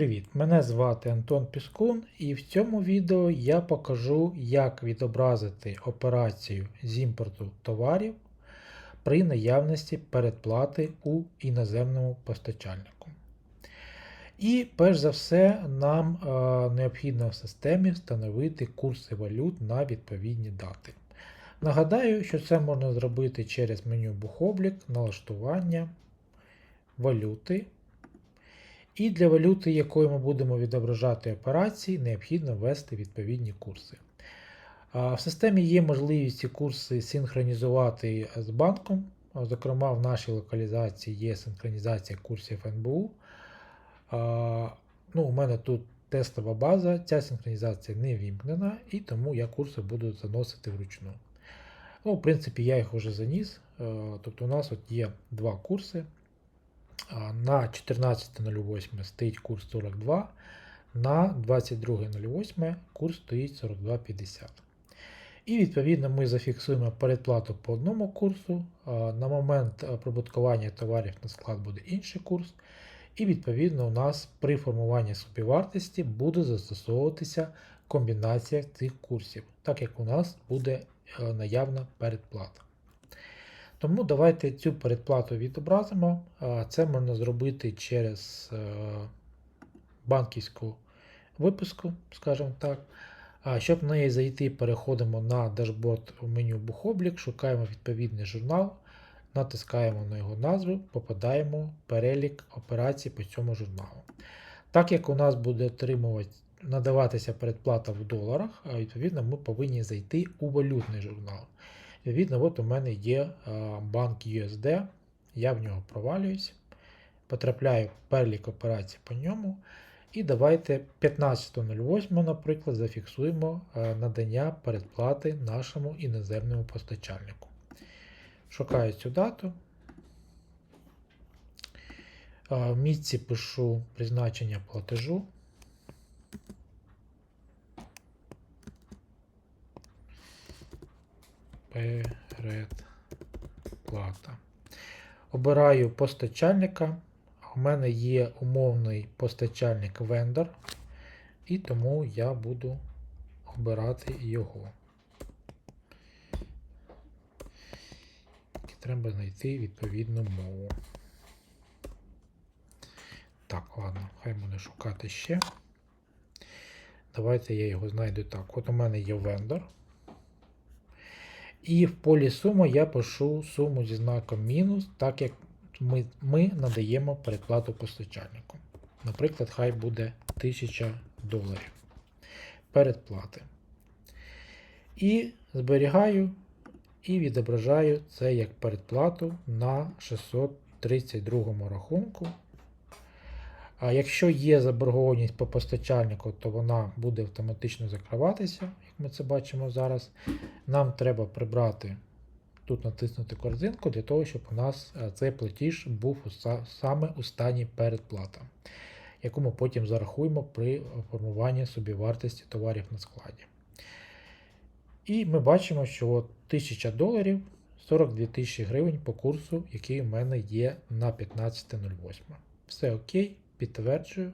привіт! Мене звати Антон Піскун, і в цьому відео я покажу, як відобразити операцію з імпорту товарів при наявності передплати у іноземному постачальнику. І перш за все, нам е, необхідно в системі встановити курси валют на відповідні дати. Нагадаю, що це можна зробити через меню Бухоблік, налаштування, валюти. І для валюти, якою ми будемо відображати операції, необхідно ввести відповідні курси. В системі є можливість ці курси синхронізувати з банком. Зокрема, в нашій локалізації є синхронізація курсів НБУ. Ну, У мене тут тестова база, ця синхронізація не вімкнена, і тому я курси буду заносити вручну. Ну, В принципі, я їх вже заніс. Тобто у нас от є два курси. На 14.08 стоїть курс 42, на 22.08 курс стоїть 42,50. І відповідно ми зафіксуємо передплату по одному курсу. На момент прибуткування товарів на склад буде інший курс. І відповідно у нас при формуванні собівартості буде застосовуватися комбінація цих курсів, так як у нас буде е, наявна передплата. Тому давайте цю передплату відобразимо. Це можна зробити через е, банківську виписку, скажімо так. Щоб на неї зайти, переходимо на дашборд у меню Бухоблік, шукаємо відповідний журнал, натискаємо на його назву, попадаємо в перелік операцій по цьому журналу. Так як у нас буде отримувати, надаватися передплата в доларах, відповідно, ми повинні зайти у валютний журнал. Відповідно, от у мене є банк USD, я в нього провалююсь, потрапляю в перелік операцій по ньому. І давайте 15.08, наприклад, зафіксуємо надання передплати нашому іноземному постачальнику. Шукаю цю дату. В місці пишу призначення платежу. Передплата. Обираю постачальника. У мене є умовний постачальник вендор, і тому я буду обирати його. Треба знайти відповідну мову. Так, ладно, хай буде шукати ще. Давайте я його знайду так. От у мене є вендор. І в полі сума я пишу суму зі знаком мінус, так як ми ми надаємо передплату постачальнику. Наприклад, хай буде 1000 доларів передплати. І зберігаю і відображаю це як передплату на 632 рахунку. А якщо є заборгованість по постачальнику, то вона буде автоматично закриватися, як ми це бачимо зараз. Нам треба прибрати, тут натиснути корзинку, для того, щоб у нас е, цей платіж був саме у стані передплата, яку ми потім зарахуємо при формуванні собівартості товарів на складі. І ми бачимо, що 1000 доларів 42 тисячі гривень по курсу, який у мене є на 15.08. Все окей підтверджую.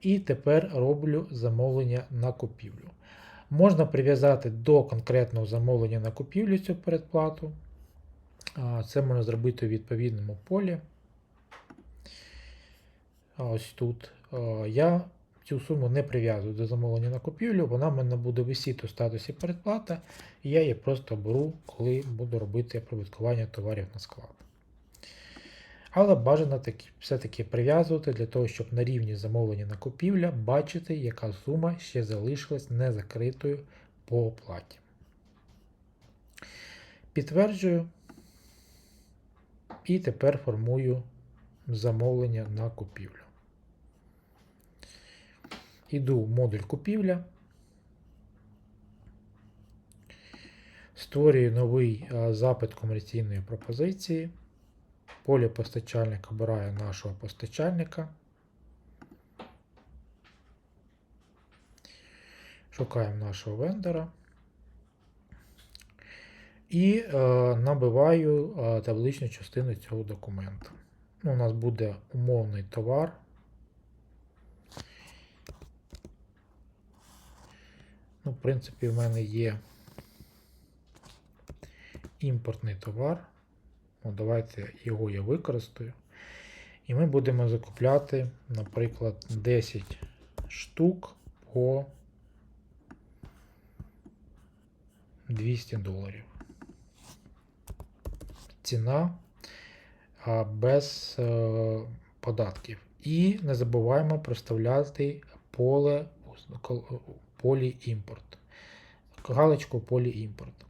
І тепер роблю замовлення на купівлю. Можна прив'язати до конкретного замовлення на купівлю цю передплату. Це можна зробити у відповідному полі. Ось тут. Я цю суму не прив'язую до замовлення на купівлю, вона в мене буде висіти у статусі передплата, і я її просто беру, коли буду робити прибуткування товарів на склад. Але бажано все-таки прив'язувати для того, щоб на рівні замовлення на купівля бачити, яка сума ще залишилась незакритою по оплаті. Підтверджую і тепер формую замовлення на купівлю. Іду в модуль купівля. Створюю новий запит комерційної пропозиції полі постачальник обираю нашого постачальника. Шукаємо нашого вендора і е, э, набиваю е, э, табличну частину цього документу. Ну, У нас буде умовний товар. Ну, В принципі, в мене є імпортний товар. Ну, давайте його я використаю. І ми будемо закупляти, наприклад, 10 штук по 200 доларів. Ціна без е, податків. І не забуваємо проставляти поле полі імпорт. Галочку полі імпорт.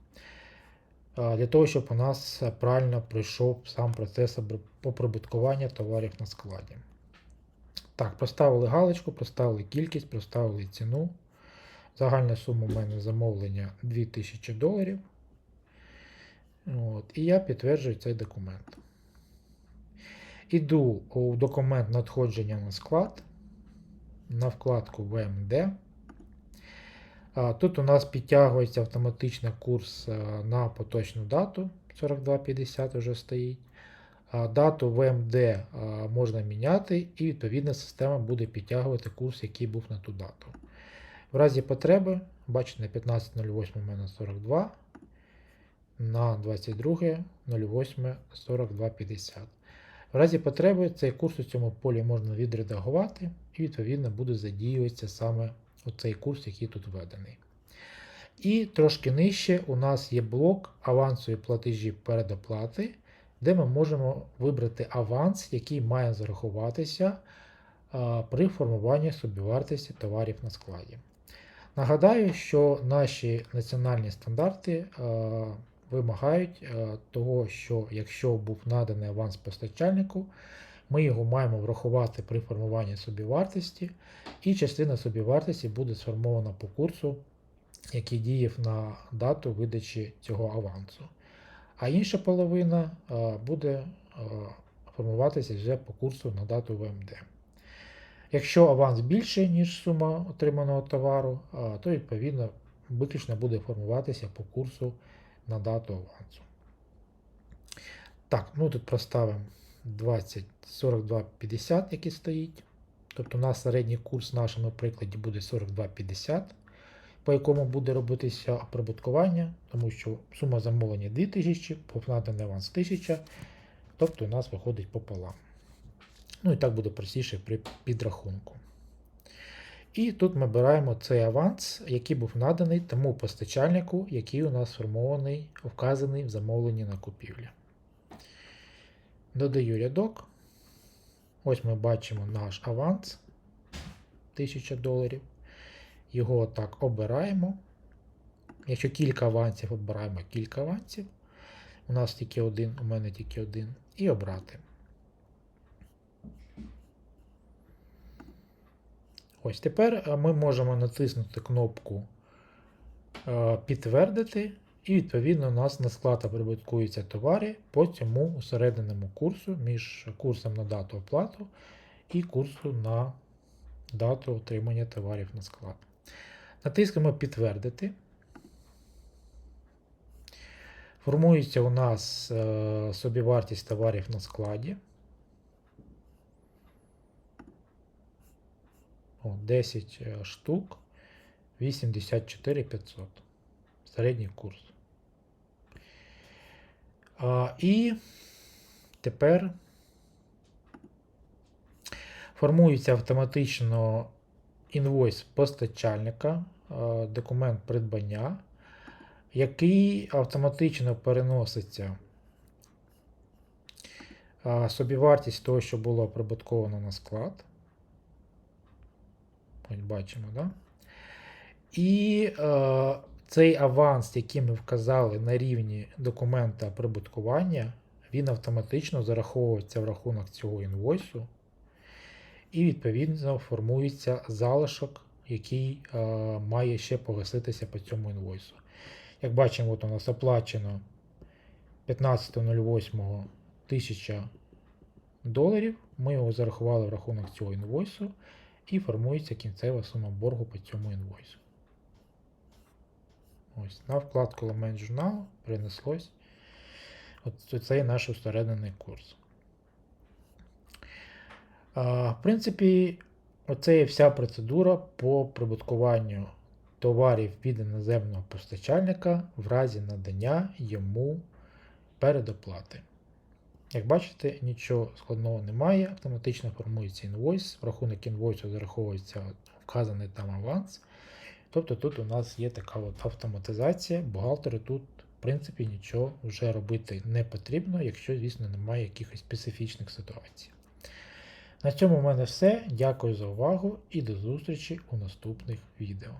Для того, щоб у нас правильно пройшов сам процес обр- оприбуткування товарів на складі. Так, проставили галочку, проставили кількість, проставили ціну. Загальна сума у мене замовлення 2000 доларів. От, і я підтверджую цей документ. Іду у документ надходження на склад, на вкладку ВМД. Тут у нас підтягується автоматично курс на поточну дату 42.50 вже стоїть. Дату ВМД можна міняти, і відповідно система буде підтягувати курс, який був на ту дату. В разі потреби, бачите, на 15.08 у мене 42, на 22.08 42.50. В разі потреби цей курс у цьому полі можна відредагувати, і відповідно буде задіюватися саме оцей курс, який тут введений. І трошки нижче у нас є блок авансу і платежі передоплати, де ми можемо вибрати аванс, який має зарахуватися при формуванні собівартості товарів на складі. Нагадаю, що наші національні стандарти вимагають того, що якщо був наданий аванс постачальнику, ми його маємо врахувати при формуванні собівартості, і частина собівартості буде сформована по курсу, який діяв на дату видачі цього авансу. А інша половина буде формуватися вже по курсу на дату ВМД. Якщо аванс більший, ніж сума отриманого товару, то відповідно виключно буде формуватися по курсу на дату авансу. Так, ну тут проставимо 20, 42, 50, який стоїть. Тобто у нас середній курс в нашому прикладі буде 42,50, по якому буде робитися оприбуткування, тому що сума замовлення 2000, наданий аванс 1000, тобто у нас виходить пополам. Ну і так буде простіше при підрахунку. І тут ми беремо цей аванс, який був наданий тому постачальнику, який у нас сформований, вказаний в замовленні на купівлю. Додаю рядок. Ось ми бачимо наш аванс 1000 доларів. Його так обираємо. Якщо кілька авансів, обираємо кілька авансів. У нас тільки один, у мене тільки один. І обрати. Ось тепер ми можемо натиснути кнопку Підтвердити, і відповідно у нас на склад оприбуткуються товари по цьому усерединному курсу між курсом на дату оплату і курсу на дату отримання товарів на склад. Натискаємо Підтвердити. Формується у нас е, собівартість товарів на складі. 10 штук 84 500. Середній курс. А, І тепер формується автоматично інвойс постачальника, документ придбання, який автоматично переноситься собівартість того, що було оприбутковано на склад. Ось бачимо, да? І е, цей аванс, який ми вказали на рівні документа прибуткування, він автоматично зараховується в рахунок цього інвойсу. І, відповідно, формується залишок, який е, має ще погаситися по цьому інвойсу. Як бачимо, от у нас оплачено 15.08 1000 доларів. Ми його зарахували в рахунок цього інвойсу і формується кінцева сума боргу по цьому інвойсу. Ось, На вкладку елемент журналу принеслось от цей наш усерединний курс. А, В принципі, оце є вся процедура по прибуткуванню товарів від іноземного постачальника в разі надання йому передоплати. Як бачите, нічого складного немає, автоматично формується інвойс, рахунок інвойсу зараховується вказаний там аванс. Тобто тут у нас є така от автоматизація, бухгалтеру тут, в принципі, нічого вже робити не потрібно, якщо, звісно, немає якихось специфічних ситуацій. На цьому в мене все. Дякую за увагу і до зустрічі у наступних відео.